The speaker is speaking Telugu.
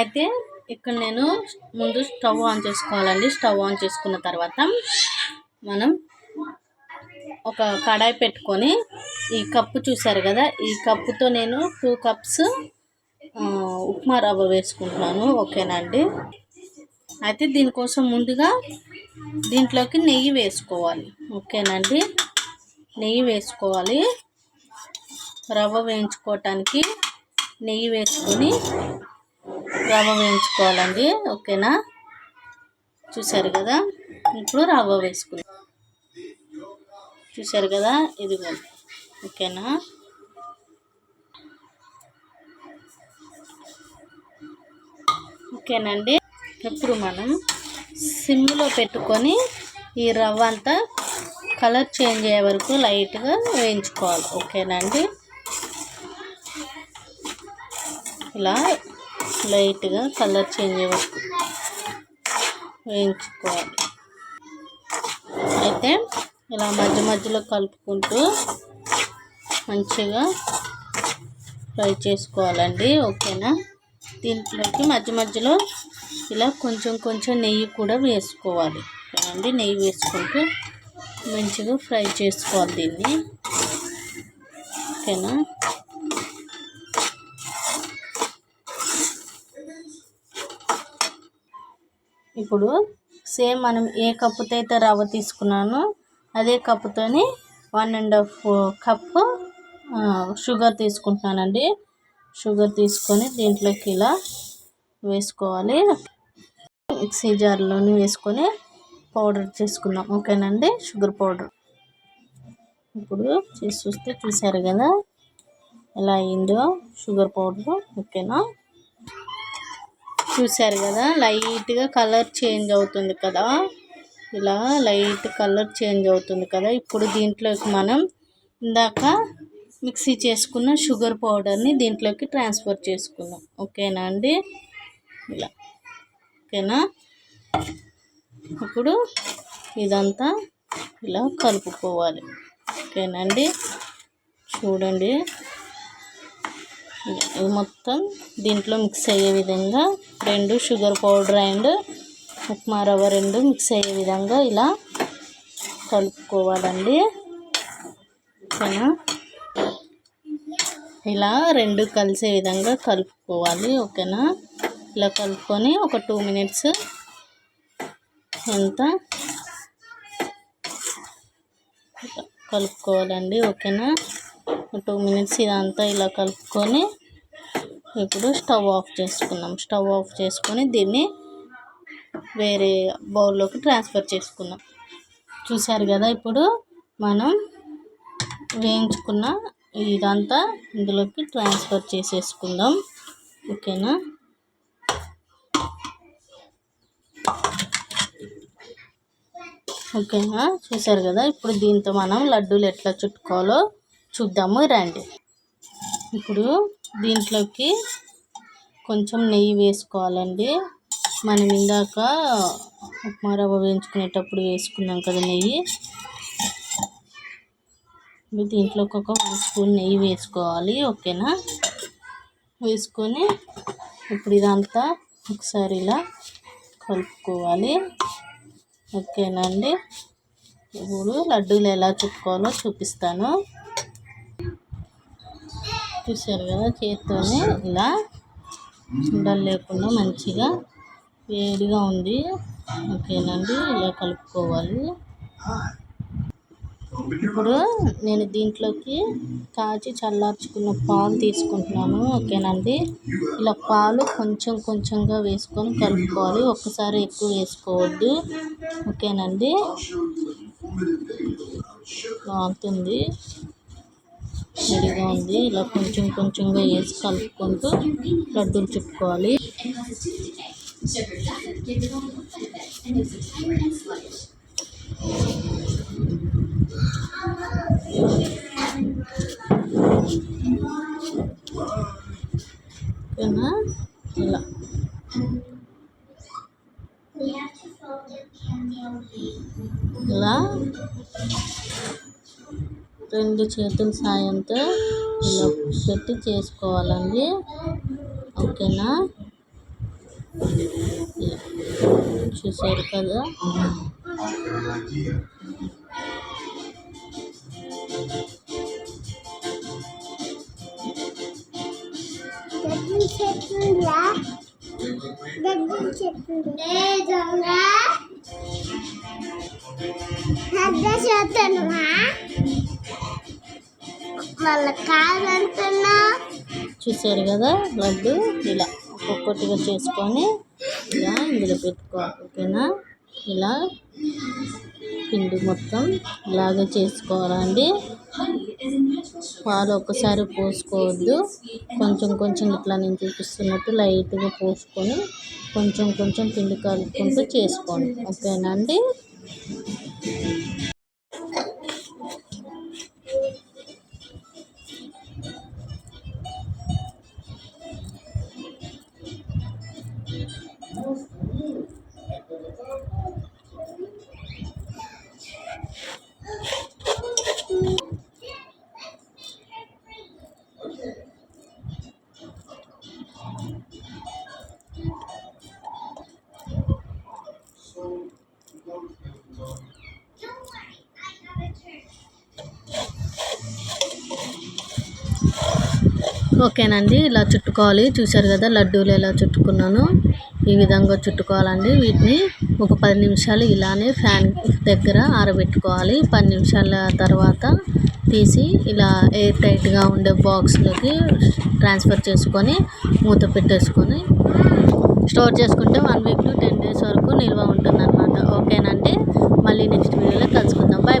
అయితే ఇక్కడ నేను ముందు స్టవ్ ఆన్ చేసుకోవాలండి. స్టవ్ ఆన్ చేసుకున్న తర్వాత మనం ఒక కడాయి పెట్టుకొని ఈ కప్పు చూసారు కదా ఈ కప్పుతో నేను టూ కప్స్ ఉప్మా రవ్వ వేసుకుంటున్నాను. ఓకేనండి అయితే దీనికోసం ముందుగా దీంట్లోకి నెయ్యి వేసుకోవాలి. ఓకేనండి నెయ్యి వేసుకోవాలి. రవ్వ వేయించుకోవటానికి నెయ్యి వేసుకొని రవ్వ వేయించుకోవాలండి ఓకేనా? చూశారు కదా? ఇప్పుడు రవ్వ వేసుకుందాం. చూశారు కదా? ఇదిగో ఓకేనా? ఓకేనండి. ఇప్పుడు మనం సిమ్లో పెట్టుకొని ఈ రవ్వ అంతా కలర్ చేంజ్ అయ్యే వరకు లైట్గా వేయించుకోవాలి ఓకేనండి? ఇలా లైట్గా కలర్ చేంజ్ వరకు వేయించుకోవాలి. అయితే ఇలా మధ్య మధ్యలో కలుపుకుంటూ మంచిగా ఫ్రై చేసుకోవాలండి ఓకేనా? దీంట్లోకి మధ్య మధ్యలో ఇలా కొంచెం కొంచెం నెయ్యి కూడా వేసుకోవాలి. అండి నెయ్యి వేసుకుంటూ మంచిగా ఫ్రై చేసుకోవాలి దీన్ని. ఓకేనా? ఇప్పుడు సేమ్ మనం ఏ కప్పుతో అయితే రవ్వ తీసుకున్నానో అదే కప్పుతోని one and half cup sugar తీసుకుంటున్నానండి. షుగర్ తీసుకొని దీంట్లోకి ఇలా వేసుకోవాలి. మిక్సీ జార్లోని వేసుకొని పౌడర్ చేసుకుందాం. ఓకేనండి? Sugar powder. ఇప్పుడు చేసి చూస్తే చూసారు కదా? ఎలా అయిందో? Sugar powder. ఓకేనా? చూశారు కదా లైట్గా కలర్ చేంజ్ అవుతుంది కదా. ఇలా లైట్ కలర్ చేంజ్ అవుతుంది కదా. ఇప్పుడు దీంట్లోకి మనం ఇందాక మిక్సీ చేసుకున్న షుగర్ పౌడర్ని దీంట్లోకి ట్రాన్స్ఫర్ చేసుకుందాం. ఓకేనా అండి? ఇలా. ఓకేనా? ఇప్పుడు ఇదంతా ఇలా కలుపుకోవాలి. ఓకేనండి చూడండి. మొత్తం దీంట్లో మిక్స్ అయ్యే విధంగా రెండు షుగర్ పౌడర్ అండ్ ఉప్మా రవ్వ రెండు మిక్స్ అయ్యే విధంగా ఇలా కలుపుకోవాలండి. ఓకేనా? ఇలా రెండు కలిసే విధంగా కలుపుకోవాలి ఓకేనా? ఇలా కలుపుకొని ఒక టూ మినిట్స్ ఎంత కలుపుకోవాలండి ఓకేనా? టూ మినిట్స్ ఇదంతా ఇలా కలుపుకొని ఇప్పుడు స్టవ్ ఆఫ్ చేసుకున్నాం. స్టవ్ ఆఫ్ చేసుకొని దీన్ని వేరే బౌల్లోకి ట్రాన్స్ఫర్ చేసుకున్నాం. చూసారు కదా ఇప్పుడు మనం వేయించుకున్న ఇదంతా ఇందులోకి ట్రాన్స్ఫర్ చేసేసుకుందాం. ఓకేనా? ఓకేనా? చూసారు కదా ఇప్పుడు దీంతో మనం లడ్డూలు ఎట్లా చుట్టుకోవాలో చూద్దాము రండి. ఇప్పుడు దీంట్లోకి కొంచెం నెయ్యి వేసుకోవాలండి. మనం ఇందాక ఉప్మా రవ్వ వేయించుకునేటప్పుడు వేసుకున్నాం కదా నెయ్యి. దీంట్లోకి ఒక వన్ స్పూన్ నెయ్యి వేసుకోవాలి ఓకేనా? వేసుకొని ఇప్పుడు ఇదంతా ఒకసారి ఇలా కలుపుకోవాలి ఓకేనా అండి? ఇప్పుడు లడ్డూలు ఎలా చుట్టుకోవాలో చూపిస్తాను. చూసారు కదా చేత్తోనే ఇలా ఉండలు లేకుండా మంచిగా వేడిగా ఉంది. ఓకేనండి ఇలా కలుపుకోవాలి. ఇప్పుడు నేను దీంట్లోకి కాచి చల్లార్చుకున్న పాలు తీసుకుంటున్నాను. ఓకేనండి ఇలా పాలు కొంచెం కొంచెంగా వేసుకొని కలుపుకోవాలి. ఒక్కసారి ఎక్కువ వేసుకోవద్దు. ఓకేనండి బాగుంటుంది. రెడీగా ఉంది ఇలా కొంచెం కొంచెంగా వేసి కలుపుకుంటూ లడ్డూలు చుట్టుకోవాలి. ఓకేనా? ఇలా. ఇలా. రెండు చేతుల సాయంతో ఇలా పెట్టి చేసుకోవాలండి. ఓకేనా? చూసారు కదా? గడ్డి చెట్టుందా గడ్డి కాదంటున్నా. చూసారు కదా లడ్డు ఇలా ఒక్కొక్కటిగా చేసుకొని ఇలా ఇందులో పెట్టుకోవాలి ఓకేనా? ఇలా పిండి మొత్తం ఇలాగే చేసుకోవాలండి పాలు ఒక్కసారి పోసుకోవద్దు. కొంచెం కొంచెం ఇట్లా నేను చూపిస్తున్నట్టు లైట్గా పోసుకొని కొంచెం కొంచెం పిండి కలుపుకుంటూ చేసుకోండి. ఓకేనా అండి? ఓకేనండి ఇలా చుట్టుకోవాలి. చూశారు కదా లడ్డూలు ఎలా చుట్టుకున్నాను. ఈ విధంగా చుట్టుకోవాలండి వీటిని. ఒక పది నిమిషాలు ఇలానే ఫ్యాన్ దగ్గర ఆరబెట్టుకోవాలి. పది నిమిషాల తర్వాత తీసి ఇలా ఎయిర్ టైట్గా ఉండే బాక్స్లోకి ట్రాన్స్ఫర్ చేసుకొని మూత పెట్టేసుకొని స్టోర్ చేసుకుంటే one week to ten days వరకు నిల్వ ఉంటుంది అనమాట ఓకేనండి మళ్ళీ నెక్స్ట్ వీడియోలో కలుసుకుందాం. Bye bye